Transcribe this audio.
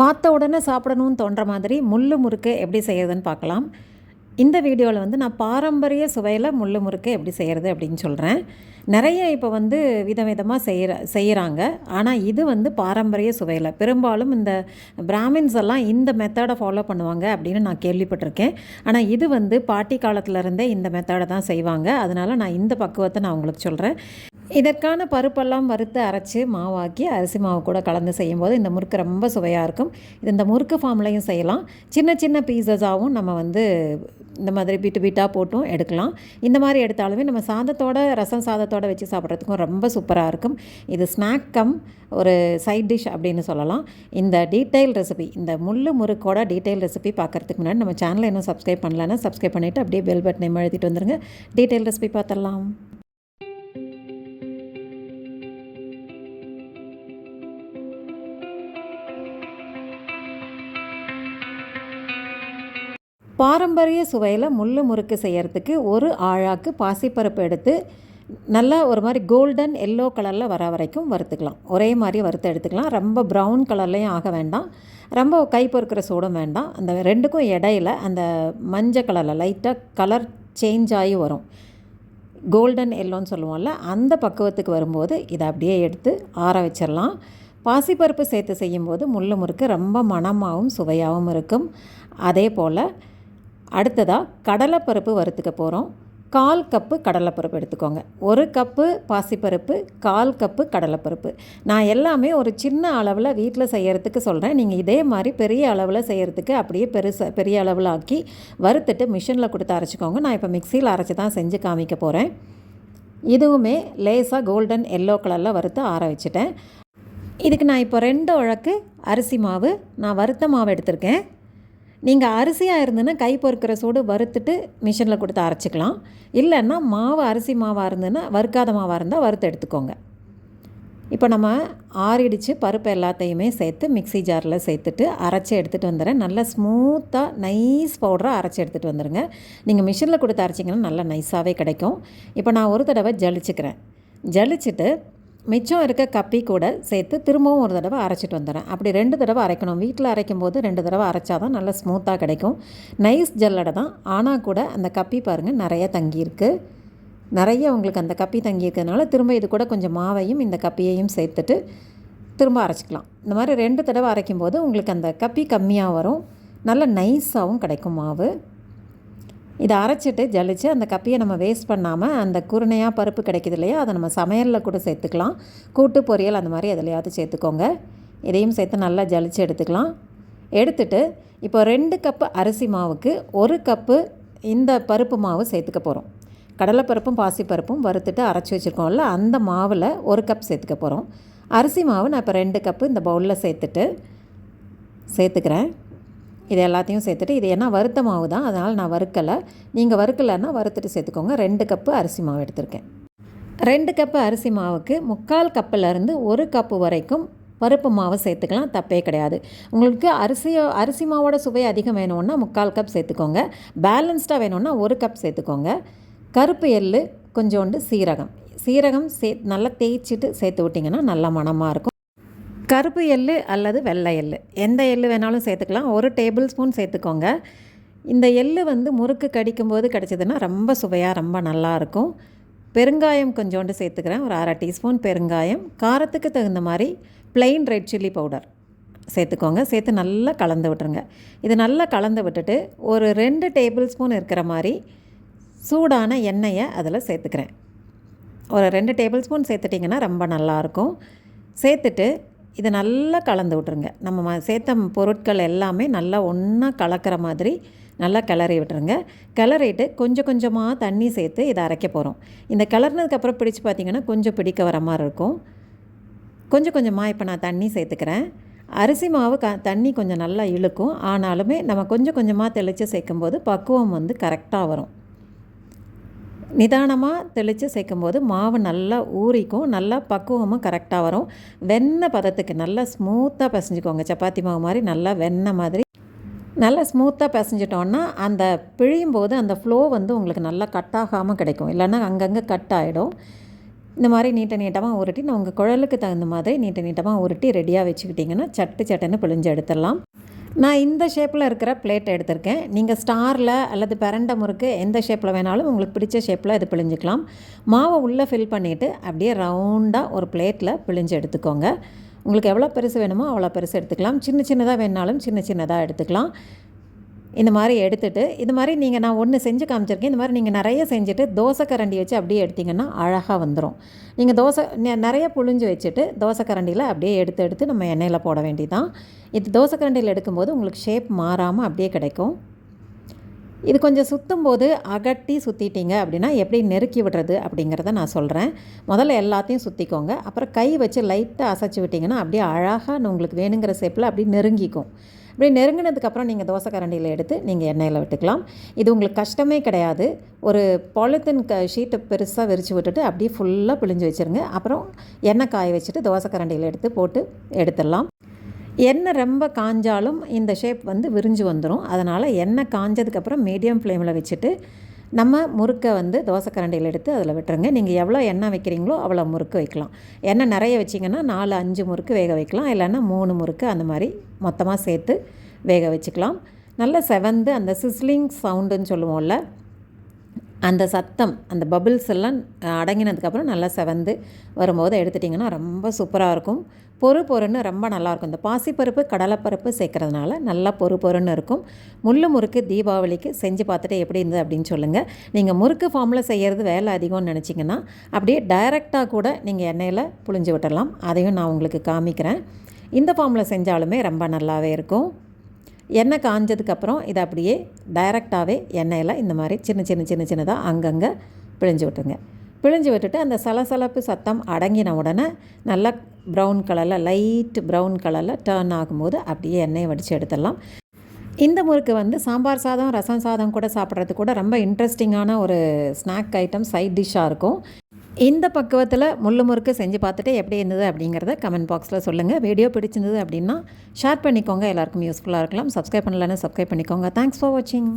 பார்த்த உடனே சாப்பிடணும்னு தோன்ற மாதிரி முள் முறுக்கு எப்படி செய்கிறதுன்னு பார்க்கலாம். இந்த வீடியோவில் வந்து நான் பாரம்பரிய சுவையில் முள் முறுக்கு எப்படி செய்கிறது அப்படின்னு சொல்கிறேன் நிறைய இப்போ வந்து விதவிதமாக செய்கிற செய்கிறாங்க ஆனால் இது வந்து பாரம்பரிய சுவையில். பெரும்பாலும் இந்த பிராமின்ஸ் எல்லாம் இந்த மெத்தடை ஃபாலோ பண்ணுவாங்க அப்படின்னு நான் கேள்விப்பட்டிருக்கேன். ஆனால் இது வந்து பாட்டி காலத்துல இருந்தே இந்த மெத்தடை தான் செய்வாங்க. அதனால் நான் இந்த பக்குவத்தை நான் உங்களுக்கு சொல்கிறேன் இதற்கான பருப்பெல்லாம் வறுத்து அரைச்சி மாவாக்கி அரிசி மாவு கூட கலந்து செய்யும்போது இந்த முறுக்கு ரொம்ப சுவையாக இருக்கும். இது இந்த முறுக்கு ஃபார்ம்லையும் செய்யலாம். சின்ன சின்ன பீசஸாகவும் நம்ம வந்து இந்த மாதிரி பீட்டு பீட்டாக போட்டும் எடுக்கலாம். இந்த மாதிரி எடுத்தாலுமே நம்ம சாதத்தோட ரசம் சாதத்தோட வச்சு சாப்பிட்றதுக்கும் ரொம்ப சூப்பராக இருக்கும். இது ஸ்நாக் கம் ஒரு சைட் டிஷ் அப்படின்னு சொல்லலாம். இந்த டீட்டெயில் ரெசிபி இந்த முள் முறுக்கோட டீட்டெயில் ரெசிபி பார்க்குறதுக்கு முன்னாடி நம்ம சேனலை இன்னும் சப்ஸ்கிரைப் பண்ணலன்னா சப்ஸ்கிரைப் பண்ணிவிட்டு அப்படியே பெல் பட்டனை எழுதிட்டு வந்துருங்க. டீட்டெயில் ரெசிபி பார்த்துடலாம் பாரம்பரிய சுவையில் முள்ளு முறுக்கு செய்கிறதுக்கு ஒரு ஆழாக்கு பாசிப்பருப்பு எடுத்து நல்லா ஒரு மாதிரி கோல்டன் எல்லோ கலரில் வர வரைக்கும் வறுத்துக்கலாம். ஒரே மாதிரி வறுத்து எடுத்துக்கலாம். ரொம்ப ப்ரௌன் கலர்லேயும் ஆக வேண்டாம். ரொம்ப கை பொறுக்கிற சூடும் வேண்டாம். அந்த ரெண்டுக்கும் இடையில அந்த மஞ்சள் கலரில் லைட்டாக கலர் சேஞ்ச் ஆகி வரும். கோல்டன் எல்லோன்னு சொல்லுவோம்ல அந்த பக்குவத்துக்கு வரும்போது இதை அப்படியே எடுத்து ஆற வச்சிடலாம். பாசிப்பருப்பு சேர்த்து செய்யும்போது முள்ளு முறுக்கு ரொம்ப மணமாகவும் சுவையாகவும் இருக்கும். அதே போல் அடுத்ததாக கடலைப்பருப்பு வறுத்துக்க போகிறோம் கால் கப்பு கடலைப்பருப்பு எடுத்துக்கோங்க. ஒரு கப்பு பாசிப்பருப்பு கால் கப்பு கடலைப்பருப்பு. நான் எல்லாமே ஒரு சின்ன அளவில் வீட்டில் செய்கிறதுக்கு சொல்கிறேன் நீங்கள் இதே மாதிரி பெரிய அளவில் செய்கிறதுக்கு அப்படியே பெருசாக பெரிய அளவில் ஆக்கி வறுத்துட்டு மிஷினில் கொடுத்து அரைச்சிக்கோங்க. நான் இப்போ மிக்சியில் அரைச்சி தான் செஞ்சு காமிக்க போகிறேன் இதுவுமே லேசாக கோல்டன் எல்லோ கலரில் வறுத்து ஆற வச்சுட்டேன். இதுக்கு நான் இப்போ ரெண்டு உழக்கு அரிசி மாவு நான் வறுத்த மாவு எடுத்திருக்கேன். நீங்கள் அரிசியாக இருந்ததுன்னா கை பொறுக்கிற சூடு வறுத்துட்டு மிஷினில் கொடுத்து அரைச்சிக்கலாம். இல்லைன்னா மாவு அரிசி மாவாக இருந்ததுன்னா வறுக்காத மாவாக இருந்தால் வறுத்து எடுத்துக்கோங்க. இப்போ நம்ம ஆறிடிச்சு பருப்பு எல்லாத்தையுமே சேர்த்து மிக்ஸி ஜாரில் சேர்த்துட்டு அரைச்சி எடுத்துகிட்டு வந்துடுறேன். நல்லா ஸ்மூத்தாக நைஸ் பவுடராக அரைச்சி எடுத்துகிட்டு வந்துடுங்க. நீங்கள் மிஷினில் கொடுத்து அரைச்சிங்கன்னா நல்லா நைஸாகவே கிடைக்கும். இப்போ நான் ஒரு தடவை ஜலிச்சுக்கிறேன். ஜலிச்சுட்டு மிச்சம் இருக்க கப்பி கூட சேர்த்து திரும்பவும் ஒரு தடவை அரைச்சிட்டு வந்துடுறேன். அப்படி ரெண்டு தடவை அரைக்கணும். வீட்டில் அரைக்கும் போது ரெண்டு தடவை அரைச்சா தான் நல்லா ஸ்மூத்தாக கிடைக்கும். நைஸ் ஜல்லடை தான். ஆனால் கூட அந்த கப்பி பாருங்கள் நிறைய தங்கியிருக்கு. நிறைய உங்களுக்கு அந்த கப்பி தங்கி திரும்ப இது கூட கொஞ்சம் மாவையும் இந்த கப்பியையும் சேர்த்துட்டு திரும்ப அரைச்சிக்கலாம். இந்த மாதிரி ரெண்டு தடவை அரைக்கும் போது உங்களுக்கு அந்த கப்பி கம்மியாக வரும். நல்ல நைஸாகவும் கிடைக்கும் மாவு. இதை அரைச்சிட்டு ஜலிச்சு அந்த கப்பியை நம்ம வேஸ்ட் பண்ணாமல் அந்த குருணையாக பருப்பு கிடைக்குது இல்லையா அதை நம்ம சமையலில் கூட சேர்த்துக்கலாம். கூட்டு பொரியல் அந்த மாதிரி எதுலையாவது சேர்த்துக்கோங்க. இதையும் சேர்த்து நல்லா ஜலிச்சு எடுத்துக்கலாம். எடுத்துட்டு இப்போ ரெண்டு கப்பு அரிசி மாவுக்கு ஒரு கப்பு இந்த பருப்பு மாவு சேர்த்துக்க போகிறோம் கடலைப்பருப்பும் பாசிப்பருப்பும் வறுத்துட்டு அரைச்சி வச்சுருக்கோம்ல அந்த மாவில் ஒரு கப் சேர்த்துக்க போகிறோம் அரிசி மாவு நான் இப்போ ரெண்டு கப்பு இந்த பவுலில் சேர்த்துட்டு சேர்த்துக்கிறேன். இது எல்லாத்தையும் சேர்த்துட்டு இது ஏன்னா வறுத்த மாவு தான் அதனால் நான் வறுக்கலை. நீங்கள் வறுக்கலைன்னா வறுத்துட்டு சேர்த்துக்கோங்க. ரெண்டு கப்பு அரிசி மாவு எடுத்திருக்கேன். ரெண்டு கப்பு அரிசி மாவுக்கு முக்கால் கப்பிலேருந்து ஒரு கப்பு வரைக்கும் பருப்பு மாவு சேர்த்துக்கலாம். தப்பே கிடையாது. உங்களுக்கு அரிசியோ அரிசி மாவோட சுவை அதிகம் வேணும்னா முக்கால் கப் சேர்த்துக்கோங்க. பேலன்ஸ்டாக வேணும்னா ஒரு கப் சேர்த்துக்கோங்க. கருப்பு எள் கொஞ்சோண்டு சீரகம். சீரகம் சே நல்லா தேய்ச்சிட்டு சேர்த்து விட்டிங்கன்னா நல்லா மணமாக இருக்கும். கருப்பு எள் அல்லது வெள்ளை எள் எந்த எள் வேணாலும் சேர்த்துக்கலாம். ஒரு டேபிள் ஸ்பூன் சேர்த்துக்கோங்க. இந்த எள் வந்து முறுக்கு கடிக்கும்போது கிடச்சிதுன்னா ரொம்ப சுவையாக ரொம்ப நல்லாயிருக்கும் பெருங்காயம் கொஞ்சோண்டு சேர்த்துக்கிறேன். ஒரு அரை டீஸ்பூன் பெருங்காயம். காரத்துக்கு தகுந்த மாதிரி ப்ளெயின் ரெட் சில்லி பவுடர் சேர்த்துக்கோங்க. சேர்த்து நல்லா கலந்து விட்டுருங்க. இது நல்லா கலந்து விட்டுட்டு ஒரு ரெண்டு டேபிள் ஸ்பூன் இருக்கிற மாதிரி சூடான எண்ணெயை அதில் சேர்த்துக்கிறேன். ஒரு ரெண்டு டேபிள் ஸ்பூன் சேர்த்துட்டிங்கன்னா ரொம்ப நல்லாயிருக்கும் சேர்த்துட்டு இதை நல்லா கலந்து விட்ருங்க நம்ம ம சேர்த்த பொருட்கள் எல்லாமே நல்லா ஒன்றா கலக்கிற மாதிரி நல்லா கிளறி விட்டுருங்க. கிளறிட்டு கொஞ்சம் கொஞ்சமாக தண்ணி சேர்த்து இதை அரைக்க போகிறோம் இந்த கிளறினதுக்கப்புறம் பிடிச்சி பார்த்திங்கன்னா கொஞ்சம் பிடிக்க வர மாதிரி இருக்கும். கொஞ்சம் கொஞ்சமாக இப்போ நான் தண்ணி சேர்த்துக்கிறேன். அரிசி மாவு க தண்ணி கொஞ்சம் நல்லா இழுக்கும். ஆனாலுமே நம்ம கொஞ்சம் கொஞ்சமாக தெளித்து சேர்க்கும்போது பக்குவம் வந்து கரெக்டாக வரும். நிதானமாக தெளித்து சேர்க்கும்போது மாவு நல்லா ஊறிக்கும் நல்லா பக்குவமும் கரெக்டாக வரும். வெண்ணெய் பதத்துக்கு நல்லா ஸ்மூத்தாக பிசைஞ்சுக்கோங்க. சப்பாத்தி மாவு மாதிரி நல்லா வெண்ணெய் மாதிரி. நல்லா ஸ்மூத்தாக பிசைஞ்சிட்டோன்னா அந்த பிழியும் போது அந்த ஃப்ளோ வந்து உங்களுக்கு நல்லா கட் ஆகாமல் கிடைக்கும். இல்லைன்னா அங்கங்கே கட் ஆகிடும் இந்த மாதிரி நீட்ட நீட்டமாக உருட்டி நான் உங்கள் குழலுக்கு தகுந்த மாதிரி நீட்ட நீட்டமாக உருட்டி ரெடியாக வச்சுக்கிட்டிங்கன்னா சட்டு சட்டுன்னு பிழிஞ்சு எடுத்துடலாம். நான் இந்த ஷேப்பில் இருக்கிற பிளேட் எடுத்திருக்கேன். நீங்கள் ஸ்டாரில் அல்லது பெரண்ட முறுக்கு எந்த ஷேப்பில் வேணாலும் உங்களுக்கு பிடிச்ச ஷேப்பில் இது பிழிஞ்சிக்கலாம். மாவை உள்ளே ஃபில் பண்ணிவிட்டு அப்படியே ரவுண்டாக ஒரு பிளேட்டில் பிழிஞ்சு எடுத்துக்கோங்க. உங்களுக்கு எவ்வளோ பெருசு வேணுமோ அவ்வளோ பெருசு எடுத்துக்கலாம். சின்ன சின்னதாக வேணாலும் சின்ன சின்னதாக எடுத்துக்கலாம். இந்த மாதிரி எடுத்துகிட்டு இது மாதிரி நீங்கள் நான் ஒன்று செஞ்சு காமிச்சிருக்கேன். இந்த மாதிரி நீங்கள் நிறைய செஞ்சுட்டு தோசை கரண்டி வச்சு அப்படியே எடுத்திங்கன்னா அழகாக வந்துடும் நீங்கள் தோசை நிறைய புழிஞ்சு வச்சுட்டு தோசை கரண்டியில் அப்படியே எடுத்து எடுத்து நம்ம எண்ணெயில் போட வேண்டியதான் இது தோசை கரண்டியில் எடுக்கும்போது உங்களுக்கு ஷேப் மாறாமல் அப்படியே கிடைக்கும். இது கொஞ்சம் சுற்றும் போது அகட்டி சுற்றிட்டீங்க அப்படின்னா எப்படி நெருக்கி விடுறது அப்படிங்கிறத நான் சொல்கிறேன் முதல்ல எல்லாத்தையும் சுற்றிக்கோங்க அப்புறம் கை வச்சு லைட்டாக அசைச்சு விட்டிங்கன்னா அப்படியே அழகாக உங்களுக்கு வேணுங்கிற ஷேப்பில் அப்படியே நெருங்கிக்கும். அப்படி நெருங்கினதுக்கப்புறம் நீங்கள் தோசை கரண்டியில் எடுத்து நீங்கள் எண்ணெயில் விட்டுக்கலாம். இது உங்களுக்கு கஷ்டமே கிடையாது. ஒரு பாலித்தீன் க ஷீட்டை பெருசாக விரித்து விட்டுட்டு அப்படியே ஃபுல்லாக பிழிஞ்சு வச்சுருங்க. அப்புறம் எண்ணெய் காய வச்சுட்டு தோசை கரண்டியில் எடுத்து போட்டு எடுத்துடலாம். எண்ணெய் ரொம்ப காஞ்சாலும் இந்த ஷேப் வந்து விரிஞ்சு வந்துடும் அதனால் எண்ணெய் காஞ்சதுக்கப்புறம் மீடியம் ஃப்ளேமில் வச்சுட்டு நம்ம முறுக்கை வந்து தோசை கரண்டியில் எடுத்து அதில் விட்டுருங்க நீங்கள் எவ்வளோ எண்ணெய் வைக்கிறீங்களோ அவ்வளோ முறுக்கு வைக்கலாம். எண்ணெய் நிறைய வச்சிங்கன்னா நாலு அஞ்சு முறுக்கு வேக வைக்கலாம். இல்லைன்னா மூணு முறுக்கு அந்த மாதிரி மொத்தமாக சேர்த்து வேக வச்சுக்கலாம். நல்ல செவந்து அந்த சிஸ்லிங் சவுண்டுன்னு சொல்லுவோம்ல அந்த சத்தம் அந்த பபிள்ஸ் எல்லாம் அடங்கினதுக்கப்புறம் நல்லா செவந்து வரும்போது எடுத்துட்டிங்கன்னா ரொம்ப சூப்பராக இருக்கும். பொறு பொருன்னு ரொம்ப நல்லாயிருக்கும் இந்த பாசிப்பருப்பு கடலைப்பருப்பு சேர்க்குறதுனால நல்லா பொறு பொருன்னு இருக்கும். முள்ளு முறுக்கு தீபாவளிக்கு செஞ்சு பார்த்துட்டு எப்படி இருந்தது அப்படின்னு சொல்லுங்கள் நீங்கள் முறுக்கு ஃபார்மில் செய்கிறது வேலை அதிகம்னு நினச்சிங்கன்னா அப்படியே டைரெக்டாக கூட நீங்கள் எண்ணெயில் புழிஞ்சு விட்டுடலாம் அதையும் நான் உங்களுக்கு காமிக்கிறேன். இந்த ஃபார்மில் செஞ்சாலுமே ரொம்ப நல்லாவே இருக்கும். எண்ணெய் காஞ்சதுக்கப்புறம் இதை அப்படியே டைரெக்டாகவே எண்ணெயில் இந்த மாதிரி சின்ன சின்ன சின்ன சின்னதாக அங்கங்கே பிழிஞ்சு விட்டுருங்க. பிழிஞ்சு விட்டுட்டு அந்த சலசலப்பு சத்தம் அடங்கின உடனே நல்லா ப்ரௌன் கலரில் லைட் ப்ரௌன் கலரில் டேர்ன் ஆகும்போது அப்படியே எண்ணெயை வடித்து எடுத்துடலாம். இந்த முறுக்கு வந்து சாம்பார் சாதம் ரசம் சாதம் கூட சாப்பிட்றது கூட ரொம்ப இன்ட்ரெஸ்டிங்கான ஒரு ஸ்நாக் ஐட்டம் சைட் டிஷ்ஷாக இருக்கும். இந்த பக்குவத்தில் முள்ளு முறுக்கு செஞ்சு பார்த்துட்டு எப்படி இருந்தது அப்படிங்கிறத கமெண்ட் பாக்ஸில் சொல்லுங்கள் வீடியோ பிடிச்சிருந்தது அப்படின்னா ஷேர் பண்ணிக்கோங்க. எல்லாருக்கும் யூஸ்ஃபுல்லாக இருக்கலாம். சப்ஸ்கிரைப் பண்ணலன்னு சப்ஸ்கிரைப் பண்ணிக்கோங்க. தேங்க்ஸ் ஃபார் வாட்சிங்